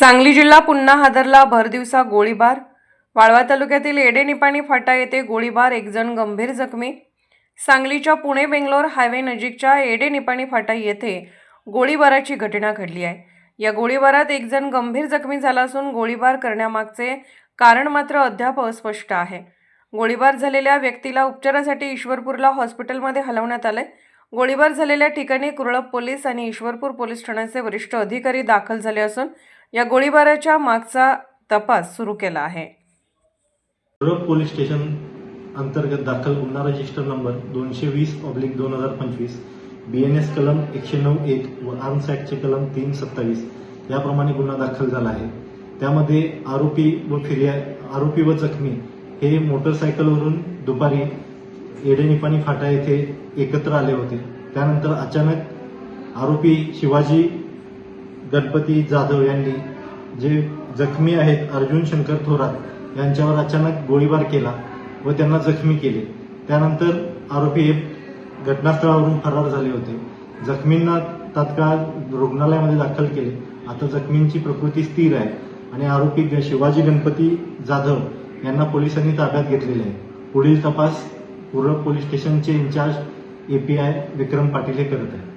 सांगली जिल्हा पुन्हा हादरला भरदिवसा गोळीबार. वाळवा तालुक्यातील एडेनिपाणी फाटा येथे गोळीबार एकजण गंभीर जखमी. सांगलीच्या पुणे बेंगलोर हायवे नजीकच्या एडेनिपाणी फाटा येथे गोळीबाराची घटना घडली आहे. या गोळीबारात एकजण गंभीर जखमी झाला असून गोळीबार करण्यामागचे कारण मात्र अद्याप अस्पष्ट आहे. गोळीबार झालेल्या व्यक्तीला उपचारासाठी ईश्वरपूरला हॉस्पिटलमध्ये हलवण्यात आले गोळीबार झालेल्या ठिकाणी कुरळप पोलीस आणि ईश्वरपूर पोलीस ठाण्याचे वरिष्ठ अधिकारी दाखल झाले असून या गोळीबाराच्या मागचा तपास सुरू केला आहे. रब पोलीस स्टेशन अंतर्गत दाखल गुन्हा रजिस्टर नंबर दोनशे वीस ऑब्लिक दोन हजार पंचवीस बी एन एस कलम एकशे नऊ एक व आर्म्स ऍक्टचे कलम तीन सत्तावीस याप्रमाणे गुन्हा दाखल झाला आहे. त्यामध्ये आरोपी व फिर्या आरोपी व जखमी हे मोटरसायकलवरून दुपारी एडेनिपाणी फाटा येथे एकत्र आले होते. त्यानंतर अचानक आरोपी शिवाजी गणपती जाधव यांनी जे जखमी आहेत अर्जुन शंकर थोरात यांच्यावर अचानक गोळीबार केला व त्यांना जखमी केले. त्यानंतर आरोपी हे घटनास्थळावरून फरार झाले होते. जखमींना तात्काळ रुग्णालयामध्ये दाखल केले. आता जखमींची प्रकृती स्थिर आहे आणि आरोपी शिवाजी गणपती जाधव यांना पोलिसांनी ताब्यात घेतलेले आहे. पुढील तपास पूर्व पोलीस स्टेशनचे इन्चार्ज एपीआय विक्रम पाटील हे करत आहेत.